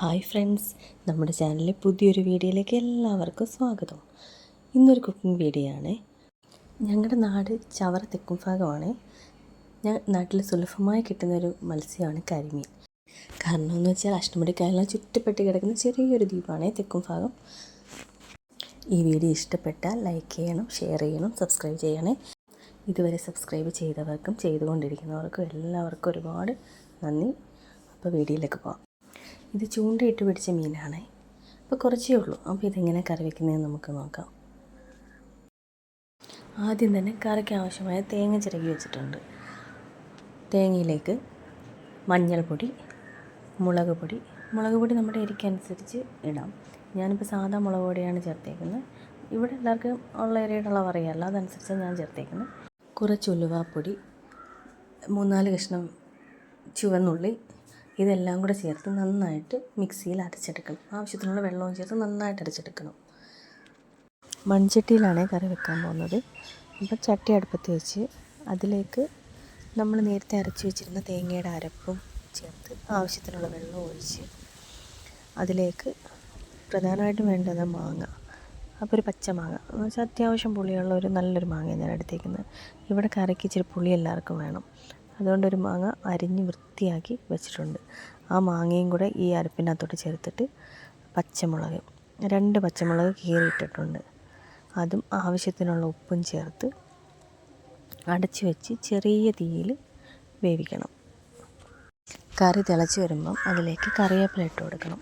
Hi friends നമ്മുടെ ചാനലിലെ പുതിയൊരു വീഡിയോയിലേക്ക് എല്ലാവർക്കും സ്വാഗതം. ഇന്നൊരു കുക്കിംഗ് വീഡിയോ ആണ് ഞങ്ങളുടെ നാട് ചവറ തെക്കും ഭാഗമാണ്. ഞാൻ നാട്ടിൽ സുലഭമായി കിട്ടുന്നൊരു മത്സ്യമാണ് കരിമീൻ. കാരണം എന്ന് വെച്ചാൽ അഷ്ടമുടിക്കായലിനെ ചുറ്റപ്പെട്ട് കിടക്കുന്ന ചെറിയൊരു ദ്വീപാണ് തെക്കും ഭാഗം. ഈ വീഡിയോ ഇഷ്ടപ്പെട്ടാൽ ലൈക്ക് ചെയ്യണം ഷെയർ ചെയ്യണം സബ്സ്ക്രൈബ് ചെയ്യണേ. ഇതുവരെ സബ്സ്ക്രൈബ് ചെയ്തവർക്കും ചെയ്തുകൊണ്ടിരിക്കുന്നവർക്കും എല്ലാവർക്കും ഒരുപാട് നന്ദി. അപ്പോൾ വീഡിയോയിലേക്ക് പോകാം ഇത് ചൂണ്ടയിട്ട് പിടിച്ച മീനാണ്. അപ്പോൾ കുറച്ചേ ഉള്ളൂ. അപ്പോൾ ഇതെങ്ങനെ കറി വയ്ക്കുന്നതെന്ന് നമുക്ക് നോക്കാം. ആദ്യം തന്നെ കറിക്ക് ആവശ്യമായ തേങ്ങ ചിരകി വെച്ചിട്ടുണ്ട്. തേങ്ങയിലേക്ക് മഞ്ഞൾപ്പൊടി മുളക് പൊടി. മുളക് പൊടി നമ്മുടെ എരിക്കനുസരിച്ച് ഇടാം. ഞാനിപ്പോൾ സാധാ മുളക് പൊടിയാണ് ചേർത്തേക്കുന്നത്. ഇവിടെ എല്ലാവർക്കും ഉള്ള എരിയുടെ അളവ് അതനുസരിച്ച് ഞാൻ ചേർത്തേക്കുന്നത്. കുറച്ച് ഉലുവാപ്പൊടി മൂന്നാൽ കഷ്ണം ചുവന്നുള്ളി ഇതെല്ലാം കൂടെ ചേർത്ത് നന്നായിട്ട് മിക്സിയിൽ അരച്ചെടുക്കണം. ആവശ്യത്തിനുള്ള വെള്ളവും ചേർത്ത് നന്നായിട്ട് അരച്ചെടുക്കണം. മൺചട്ടിയിലാണ് കറി വെക്കാൻ പോകുന്നത്. അപ്പോൾ ചട്ടി അടുപ്പത്ത് വെച്ച് അതിലേക്ക് നമ്മൾ നേരത്തെ അരച്ച് വെച്ചിരുന്ന തേങ്ങയുടെ അരപ്പും ചേർത്ത് ആവശ്യത്തിനുള്ള വെള്ളം ഒഴിച്ച് അതിലേക്ക് പ്രധാനമായിട്ടും വേണ്ടത് മാങ്ങ. അപ്പോൾ ഒരു പച്ച മാങ്ങ. എന്ന് വെച്ചാൽ അത്യാവശ്യം പുളിയുള്ള ഒരു നല്ലൊരു മാങ്ങ ഞാൻ എടുത്തേക്കുന്നത്. ഇവിടെ കറിക്ക് ഇച്ചിരി പുളി എല്ലാവർക്കും വേണം. അതുകൊണ്ടൊരു മാങ്ങ അരിഞ്ഞ് വൃത്തിയാക്കി വെച്ചിട്ടുണ്ട്. ആ മാങ്ങയും കൂടെ ഈ അരപ്പിനകത്തോട്ട് ചേർത്തിട്ട് പച്ചമുളക് രണ്ട് പച്ചമുളക് കീറിയിട്ടിട്ടുണ്ട്. അതും ആവശ്യത്തിനുള്ള ഉപ്പും ചേർത്ത് അടച്ചു വെച്ച് ചെറിയ തീയിൽ വേവിക്കണം. കറി തിളച്ച് വരുമ്പം അതിലേക്ക് കറിവേപ്പില ഇട്ട് കൊടുക്കണം.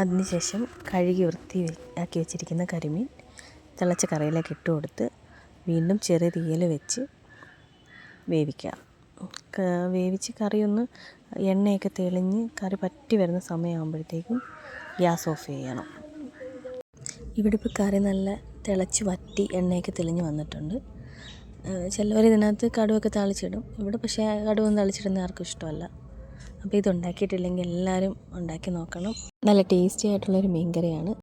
അതിനുശേഷം കഴുകി വൃത്തി ആക്കി വെച്ചിരിക്കുന്ന കരിമീൻ തിളച്ച കറിയിലേക്ക് ഇട്ട് കൊടുത്ത് വീണ്ടും ചെറിയ തീയിൽ വെച്ച് വേവിക്കുക വേവിച്ച് കറി ഒന്ന് എണ്ണയൊക്കെ തെളിഞ്ഞ് കറി പറ്റി വരുന്ന സമയമാകുമ്പോഴത്തേക്കും ഗ്യാസ് ഓഫ് ചെയ്യണം. ഇവിടെ ഇപ്പോൾ കറി നല്ല തിളച്ച് വറ്റി എണ്ണയൊക്കെ തെളിഞ്ഞ് വന്നിട്ടുണ്ട്. ചിലവർ ഇതിനകത്ത് കടുവൊക്കെ തളിച്ചിടും. ഇവിടെ പക്ഷേ കടുവൊന്നും തളിച്ചിടുന്ന ആർക്കും ഇഷ്ടമല്ല. അപ്പോൾ ഇതുണ്ടാക്കിയിട്ടില്ലെങ്കിൽ എല്ലാവരും ഉണ്ടാക്കി നോക്കണം. നല്ല ടേസ്റ്റി ആയിട്ടുള്ളൊരു മീൻ കറിയാണ്